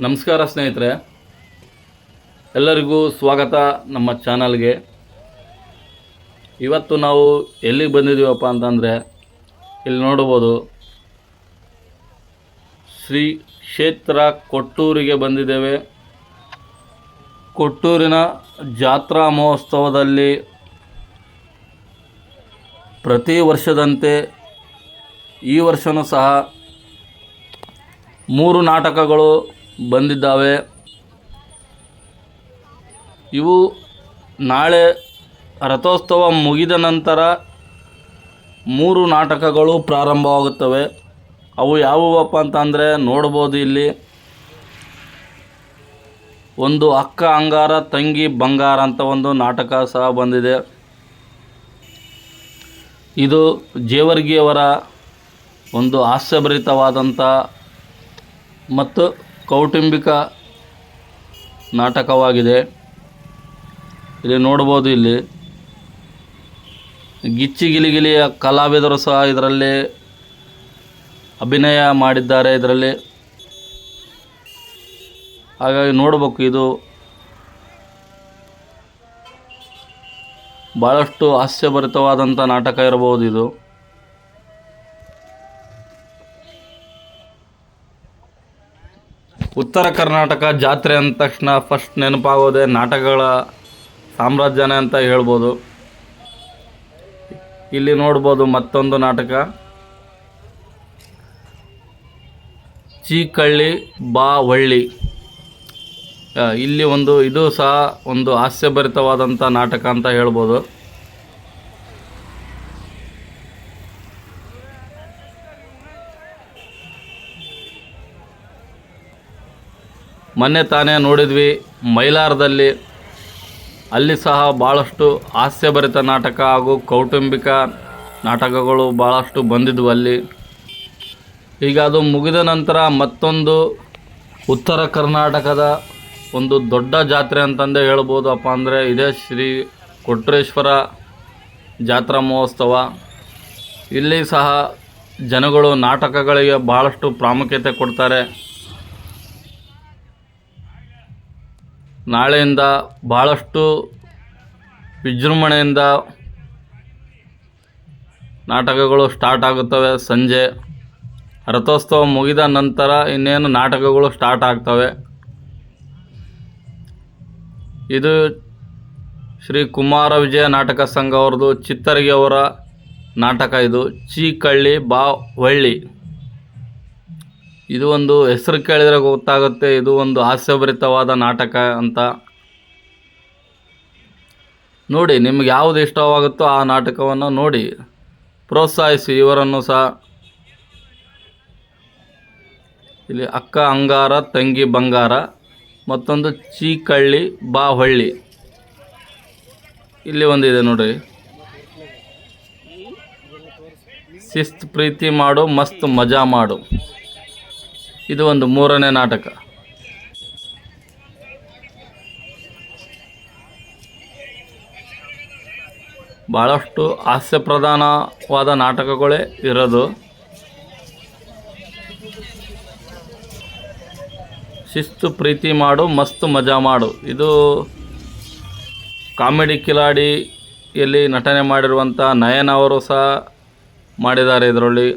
ನಮಸ್ಕಾರ ಸ್ನೇಹಿತರೆ. ಎಲ್ಲರಿಗೂ ಸ್ವಾಗತ ನಮ್ಮ ಚಾನಲ್ಗೆ. ಇವತ್ತು ನಾವು ಎಲ್ಲಿಗೆ ಬಂದಿದ್ದೀವಪ್ಪ ಅಂತಂದರೆ, ಇಲ್ಲಿ ನೋಡ್ಬೋದು. ಶ್ರೀ ಕ್ಷೇತ್ರ ಕೊಟ್ಟೂರಿಗೆ ಬಂದಿದ್ದೇವೆ. ಕೊಟ್ಟೂರಿನ ಜಾತ್ರಾ ಮಹೋತ್ಸವದಲ್ಲಿ ಪ್ರತಿ ವರ್ಷದಂತೆ ಈ ವರ್ಷವೂ ಸಹ ಮೂರು ನಾಟಕಗಳು ಬಂದಿದ್ದಾವೆ. ಇವು ನಾಳೆ ರಥೋತ್ಸವ ಮುಗಿದ ನಂತರ ಮೂರು ನಾಟಕಗಳು ಪ್ರಾರಂಭವಾಗುತ್ತವೆ. ಅವು ಯಾವುವಪ್ಪ ಅಂತಂದರೆ ನೋಡ್ಬೋದು ಇಲ್ಲಿ. ಒಂದು ಅಕ್ಕ ಅಂಗಾರ, ತಂಗಿ ಬಂಗಾರ ಅಂತ ಒಂದು ನಾಟಕ ಸಹ ಬಂದಿದೆ. ಇದು ಜೇವರ್ಗಿಯವರ ಒಂದು ಹಾಸ್ಯಭರಿತವಾದಂಥ ಮತ್ತು ಕೌಟುಂಬಿಕ ನಾಟಕವಾಗಿದೆ. ಇಲ್ಲಿ ನೋಡ್ಬೋದು ಇಲ್ಲಿ. ಗಿಚ್ಚಿ ಗಿಲಿಗಿಲಿಯ ಕಲಾವಿದರು ಸಹ ಇದರಲ್ಲಿ ಅಭಿನಯ ಮಾಡಿದ್ದಾರೆ ಇದರಲ್ಲಿ. ಹಾಗಾಗಿ ನೋಡಬೇಕು ಇದು. ಭಾಳಷ್ಟು ಹಾಸ್ಯಭರಿತವಾದಂಥ ನಾಟಕ ಇರಬಹುದು ಇದು. ಉತ್ತರ ಕರ್ನಾಟಕ ಜಾತ್ರೆ ಅಂದ ತಕ್ಷಣ ಫಸ್ಟ್ ನೆನಪಾಗೋದೇ ನಾಟಕಗಳ ಸಾಮ್ರಾಜ್ಯನೇ ಅಂತ ಹೇಳ್ಬೋದು. ಇಲ್ಲಿ ನೋಡ್ಬೋದು ಮತ್ತೊಂದು ನಾಟಕ. ಚೀಕಳ್ಳಿ ಬಾ ಒಳ್ಳಿ ಇಲ್ಲಿ ಒಂದು ಇದು ಸಹ ಒಂದು ಹಾಸ್ಯಭರಿತವಾದಂಥ ನಾಟಕ ಅಂತ ಹೇಳ್ಬೋದು. ಮೊನ್ನೆ ತಾನೇ ನೋಡಿದ್ವಿ ಮೈಲಾರದಲ್ಲಿ. ಅಲ್ಲಿ ಸಹ ಭಾಳಷ್ಟು ಹಾಸ್ಯಭರಿತ ನಾಟಕ ಹಾಗೂ ಕೌಟುಂಬಿಕ ನಾಟಕಗಳು ಭಾಳಷ್ಟು ಬಂದಿದ್ವು ಅಲ್ಲಿ. ಈಗ ಅದು ಮುಗಿದ ನಂತರ ಮತ್ತೊಂದು ಉತ್ತರ ಕರ್ನಾಟಕದ ಒಂದು ದೊಡ್ಡ ಜಾತ್ರೆ ಅಂತಂದೇ ಹೇಳ್ಬೋದಪ್ಪ ಅಂದರೆ ಇದೇ ಶ್ರೀ ಕೊಟ್ರೇಶ್ವರ ಜಾತ್ರಾ ಮಹೋತ್ಸವ. ಇಲ್ಲಿ ಸಹ ಜನಗಳು ನಾಟಕಗಳಿಗೆ ಭಾಳಷ್ಟು ಪ್ರಾಮುಖ್ಯತೆ ಕೊಡ್ತಾರೆ. ನಾಳೆಯಿಂದ ಭಾಳಷ್ಟು ವಿಜೃಂಭಣೆಯಿಂದ ನಾಟಕಗಳು ಸ್ಟಾರ್ಟ್ ಆಗುತ್ತವೆ. ಸಂಜೆ ರಥೋತ್ಸವ ಮುಗಿದ ನಂತರ ಇನ್ನೇನು ನಾಟಕಗಳು ಸ್ಟಾರ್ಟ್ ಆಗ್ತವೆ. ಇದು ಶ್ರೀ ಕುಮಾರ ವಿಜಯ ನಾಟಕ ಸಂಘ ಅವ್ರದ್ದು ಚಿತ್ತರಿಗೆ ಅವರ ನಾಟಕ ಇದು. ಚೀಕಳ್ಳಿ ಬಾ ಹೊಳ್ಳಿ ಇದು ಒಂದು ಹೆಸರು ಕೇಳಿದರೆ ಗೊತ್ತಾಗುತ್ತೆ. ಇದು ಒಂದು ಹಾಸ್ಯಭರಿತವಾದ ನಾಟಕ ಅಂತ. ನೋಡಿ, ನಿಮ್ಗೆ ಯಾವುದು ಇಷ್ಟವಾಗುತ್ತೋ ಆ ನಾಟಕವನ್ನು ನೋಡಿ. ಪ್ರೋತ್ಸಾಹಿಸಿ, ಇವರನ್ನು ಸಹ. ಇಲ್ಲಿ ಅಕ್ಕ ಅಂಗಾರ, ತಂಗಿ ಬಂಗಾರ, ಮತ್ತೊಂದು ಚೀಕಳ್ಳಿ ಬಾ ಹೊಳ್ಳಿ ಇಲ್ಲಿ ಒಂದಿದೆ ನೋಡಿ ಶಿಸ್ತು, ಪ್ರೀತಿ ಮಾಡು, ಮಸ್ತ್, ಮಜಾ ಮಾಡು. ಇದು ಒಂದು ಮೂರನೇ ನಾಟಕ. ಭಾಳಷ್ಟು ಹಾಸ್ಯಪ್ರಧಾನವಾದ ನಾಟಕಗಳೇ ಇರೋದು. ಶಿಸ್ತು, ಪ್ರೀತಿ ಮಾಡು, ಮಸ್ತ್ ಮಜಾ ಮಾಡು. ಇದು ಕಾಮಿಡಿ ಕಿಲಾಡಿಯಲ್ಲಿ ನಟನೆ ಮಾಡಿರುವಂಥ ನಯನ್ ಅವರು ಸಹ ಮಾಡಿದ್ದಾರೆ ಇದರಲ್ಲಿ.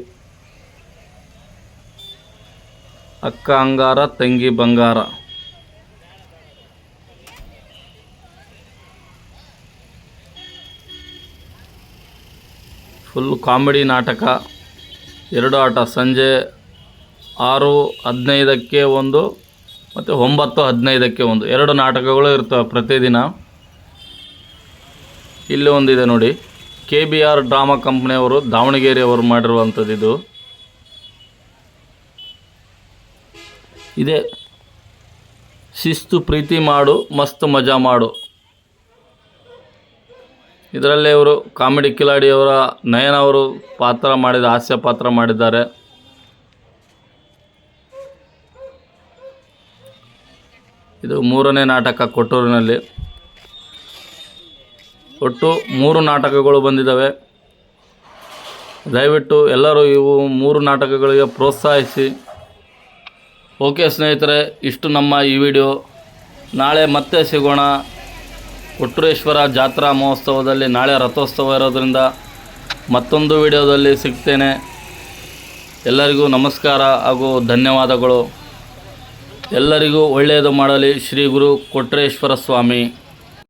ಅಕ್ಕ ಅಂಗಾರ, ತಂಗಿ ಬಂಗಾರ. ಫುಲ್ ಕಾಮಿಡಿ ನಾಟಕ. ಎರಡು ಆಟ, ಸಂಜೆ ಆರು, ಹದಿನೈದಕ್ಕೆ ಒಂದು, ಮತ್ತು ಒಂಬತ್ತು, ಹದಿನೈದಕ್ಕೆ ಒಂದು. ಎರಡು ನಾಟಕಗಳು ಇರ್ತವೆ ಪ್ರತಿದಿನ. ಇಲ್ಲಿ ಒಂದಿದೆ ನೋಡಿ. ಕೆ ಬಿ ಆರ್ ಡ್ರಾಮಾ ಕಂಪ್ನಿಯವರು ದಾವಣಗೆರೆಯವರು ಮಾಡಿರುವಂಥದ್ದು ಇದು. ಇದೆ. ಶಿಸ್ತು, ಪ್ರೀತಿ ಮಾಡು, ಮಸ್ತ್ ಮಜಾ ಮಾಡು. ಇದರಲ್ಲಿ ಇವರು ಕಾಮಿಡಿ ಕಿಲಾಡಿಯವರ ನಯನ ಅವರು ಪಾತ್ರ ಮಾಡಿದ, ಹಾಸ್ಯ ಪಾತ್ರ ಮಾಡಿದ್ದಾರೆ. ಇದು ಮೂರನೇ ನಾಟಕ ಕೊಟ್ಟೂರಿನಲ್ಲಿ. ಒಟ್ಟು ಮೂರು ನಾಟಕಗಳು ಬಂದಿದ್ದಾವೆ. ದಯವಿಟ್ಟು ಎಲ್ಲರೂ ಇವು ಮೂರು ನಾಟಕಗಳಿಗೆ ಪ್ರೋತ್ಸಾಹಿಸಿ. ಓಕೆ ಸ್ನೇಹಿತರೆ, ಇಷ್ಟು ನಮ್ಮ ಈ ವಿಡಿಯೋ. ನಾಳೆ ಮತ್ತೆ ಸಿಗೋಣ. ಕೊಟ್ರೇಶ್ವರ ಜಾತ್ರಾ ಮಹೋತ್ಸವದಲ್ಲಿ ನಾಳೆ ರಥೋತ್ಸವ ಇರೋದ್ರಿಂದ ಮತ್ತೊಂದು ವಿಡಿಯೋದಲ್ಲಿ ಸಿಗ್ತೇನೆ. ಎಲ್ಲರಿಗೂ ನಮಸ್ಕಾರ ಹಾಗೂ ಧನ್ಯವಾದಗಳು. ಎಲ್ಲರಿಗೂ ಒಳ್ಳೆಯದು ಮಾಡಲಿ. ಶ್ರೀ ಗುರು ಕೊಟ್ರೇಶ್ವರ ಸ್ವಾಮಿ.